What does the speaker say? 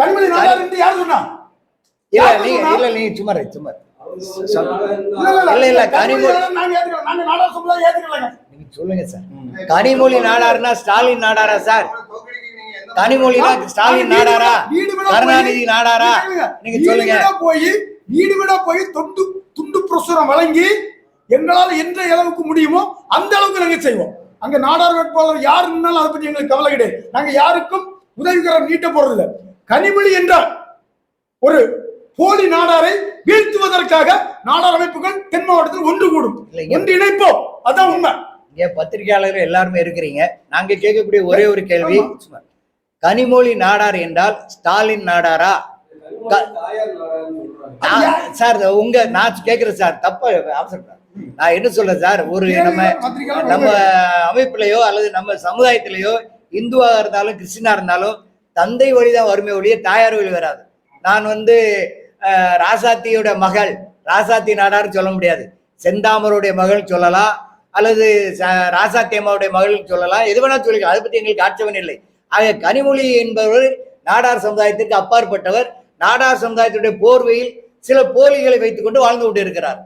கனிமொழி நாடார் என்று யார் சொன்னா இல்ல நீங்க? இல்ல நீங்க சும்மா சும்மா. இல்ல, கனிமொழி நாங்க சொல்லுங்க சார். கனிமொழி நாடாருன்னா ஸ்டாலின் நாடாரா சார்? கனிமொழினா ஸ்டாலின் நாடாரா? வீடு வீடா கருணாநிதி நாடாரா. நீங்க சொல்லுங்க. வீடா போய் வீடு வீடா போய் தொண்டு துண்டு பிரசுரம் வழங்கி எங்களால எந்த அளவுக்கு முடியுமோ அந்த அளவுக்கு நாங்க செய்வோம். அங்க நாடார் வேட்பாளர் யார் இருந்தாலும் அதை பத்தி எங்களுக்கு கவலை கிடையாது. நாங்க யாருக்கும் உதவிகரம் நீட்ட போறது இல்ல கனிமொழி என்றால் ஒரு போலி நாடாரை வீழ்த்துவதற்காக நாடார் அமைப்புகள் தென் மாவட்டத்தில் ஒன்று கூடும். ஒன்று இணைப்போம். அதான் உண்மை. இங்க பத்திரிகையாளர்கள் எல்லாருமே இருக்கிறீங்க. நாங்க கேட்கக்கூடிய ஒரே ஒரு கேள்வி. கனிமொழி நாடார் என்றால் ஸ்டாலின் நாடாரா? சார் உங்க நான் கேக்குறேன் சார் தப்பா அவசரம் நான் என்ன சொல்றேன் சார் ஒரு நம்ம நம்ம அமைப்புலயோ அல்லது நம்ம சமுதாயத்திலேயோ இந்துவாக இருந்தாலும் கிறிஸ்டினா இருந்தாலும் தந்தை வழிதான் வறுமை ஒழிய தாயார் வழி வராது. நான் வந்து ராசாத்தியோட மகள் ராசாத்தி நாடார்னு சொல்ல முடியாது. செந்தாமருடைய மகள் சொல்லலாம் அல்லது ராசாத்தி அம்மாவுடைய மகள் சொல்லலாம். எது வேணால் சொல்லிக்கலாம். அதை பற்றி எங்களுக்கு ஆட்சேபம் இல்லை. ஆக கனிமொழி என்பவர் நாடார் சமுதாயத்திற்கு அப்பாற்பட்டவர். நாடார் சமுதாயத்துடைய போர்வையில் சில போலிகளை வைத்துக்கொண்டு வாழ்ந்து கொண்டு இருக்கிறார்